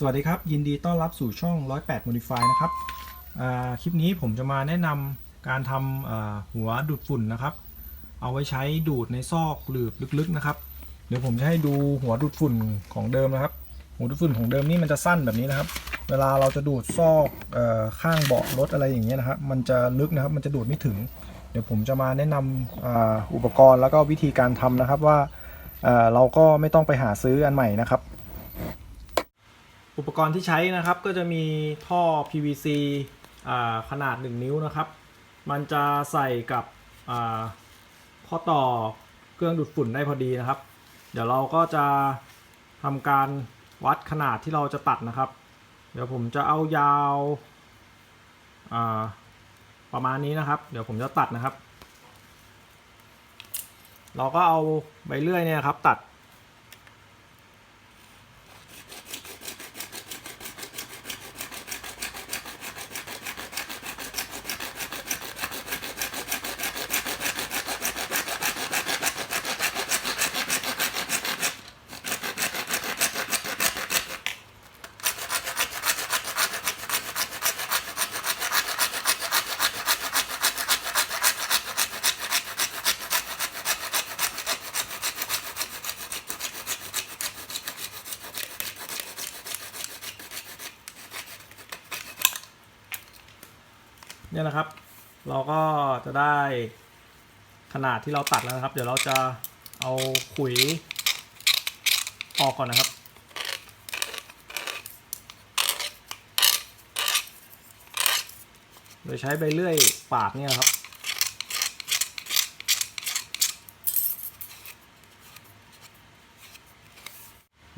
สวัสดีครับ ยินดีต้อนรับสู่ช่อง 108 Modify นะครับคลิปนี้ผมจะมาแนะนำการทำหัวดูดฝุ่นนะครับ เอาไว้ใช้ดูดในซอกหลืบลึกๆนะครับ เดี๋ยวผมจะให้ดูหัวดูดฝุ่นของเดิมนะครับ หัวดูดฝุ่นของเดิมนี่มันจะสั้นแบบนี้นะครับ เวลาเราจะดูดซอกอข้างเบาะรถอะไรอย่างเงี้ยนะครับมันจะลึกนะครับมันจะดูดไม่ถึง เดี๋ยวผมจะมาแนะนำอ,อุปกรณ์แล้วก็วิธีการทำนะครับว่าเราก็ไม่ต้องไปหาซื้ออันใหม่นะครับ อุปกรณ์ที่ใช้นะครับก็จะมีท่อ PVC อขนาด 1 นิ้วนะครับ มันจะใส่กับข้อต่อเครื่องดูดฝุ่นได้พอดีนะครับ เดี๋ยวเราก็จะทำการวัดขนาดที่เราจะตัดนะครับ เดี๋ยวผมจะเอายาวาประมาณนี้นะครับ เดี๋ยวผมจะตัดนะครับ เราก็เอาใบเลื่อยเนี่ยครับตัด เนี่ยนะครับ เราก็จะได้ขนาดที่เราตัดแล้วนะครับ เดี๋ยวเราจะเอาขุยออกก่อนนะครับโดยใช้ใบเลื่อยปาดเนี่ยครับ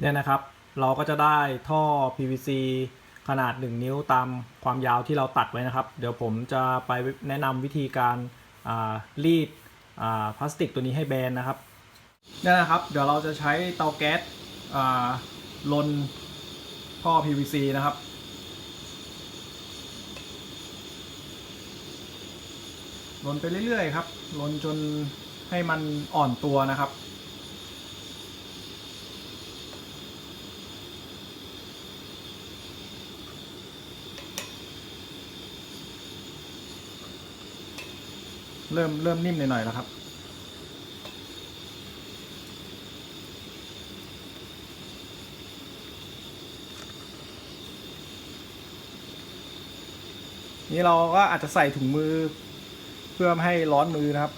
เนี่ยนะครับ เราก็จะได้ท่อ PVC ขนาด 1 นิ้วตามความยาวที่เราตัดไว้นะครับ เดี๋ยวผมจะไปแนะนำวิธีการรีดพลาสติกตัวนี้ให้แบนนะครับนี่นะครับ เดี๋ยวเราจะใช้เตาแก๊สอ่าลนท่อ PVC นะครับลนไปเรื่อยๆครับลนจนให้มันอ่อนตัวนะครับ เริ่มเริ่มนิ่มหน่อยๆแล้วครับ นี่เราก็อาจจะใส่ถุงมือ เพื่อไม่ให้ร้อนมือนะครับ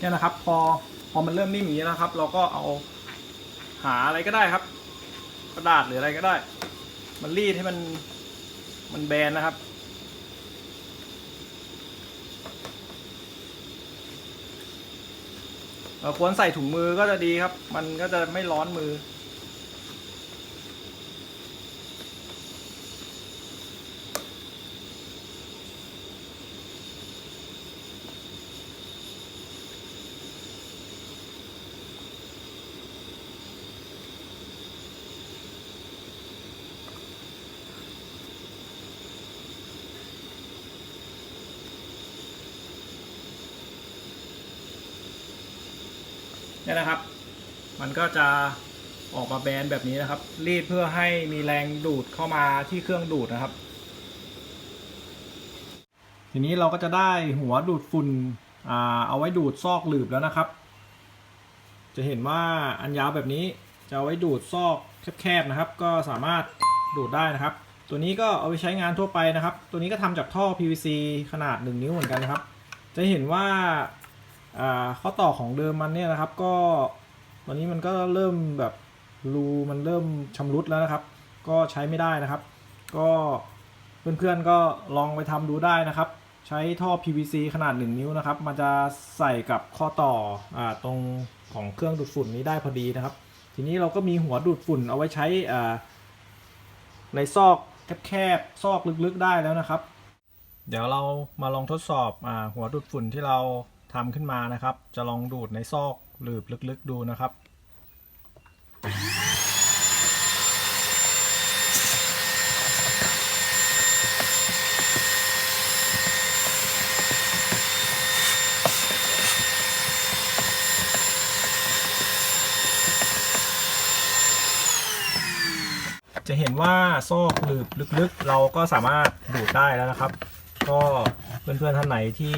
เนี่ยนะครับ พอพอมันเริ่มนิ่มอย่างนี้นะครับ เราก็เอาหาอะไรก็ได้ครับ กระดาษหรืออะไรก็ได้ มันรีดให้มันมันแบนนะครับควรใส่ถุงมือก็จะดีครับ มันก็จะไม่ร้อนมือ เนี่ยนะครับ มันก็จะออกมาแบนแบบนี้นะครับ รีดเพื่อให้มีแรงดูดเข้ามาที่เครื่องดูดนะครับ ทีนี้เราก็จะได้หัวดูดฝุ่นเอาไว้ดูดซอกหลืบแล้วนะครับ จะเห็นว่าอันยาวแบบนี้จะเอาไว้ดูดซอกแคบๆนะครับ ก็สามารถดูดได้นะครับ ตัวนี้ก็เอาไปใช้งานทั่วไปนะครับ ตัวนี้ก็ทำจากท่อ PVC ขนาด 1 นิ้วเหมือนกันนะครับ จะเห็นว่า ข้อต่อของเดิมมันเนี่ยนะครับก็ตอนนี้มันก็เริ่มแบบรูมันเริ่มชำรุดแล้วนะครับ ก็ใช้ไม่ได้นะครับ ก็เพื่อนๆก็ลองไปทำดูได้นะครับ ใช้ท่อ PVC ขนาด 1 นิ้วนะครับ มันจะใส่กับข้อต่ออตรงของเครื่องดูดฝุ่นนี้ได้พอดีนะครับ ทีนี้เราก็มีหัวดูดฝุ่นเอาไว้ใช้ในซอกแคบๆซอกลึกๆได้แล้วนะครับ เดี๋ยวเรามาลองทดสอบอหัวดูดฝุ่นที่เรา ทำขึ้นมานะครับ จะลองดูดในซอกหลืบลึกๆดูนะครับจะเห็นว่าซอกหลืบลึกๆ เราก็สามารถดูดได้แล้วนะครับ ก็เพื่อนๆท่านไหนที่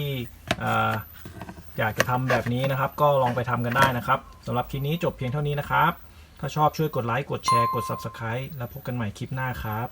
อยากจะทำแบบนี้นะครับ ก็ลองไปทำกันได้นะครับสำหรับคลิปนี้จบเพียงเท่านี้นะครับ ถ้าชอบช่วยกดไลค์กดแชร์กด Subscribe แล้วพบกันใหม่คลิปหน้าครับ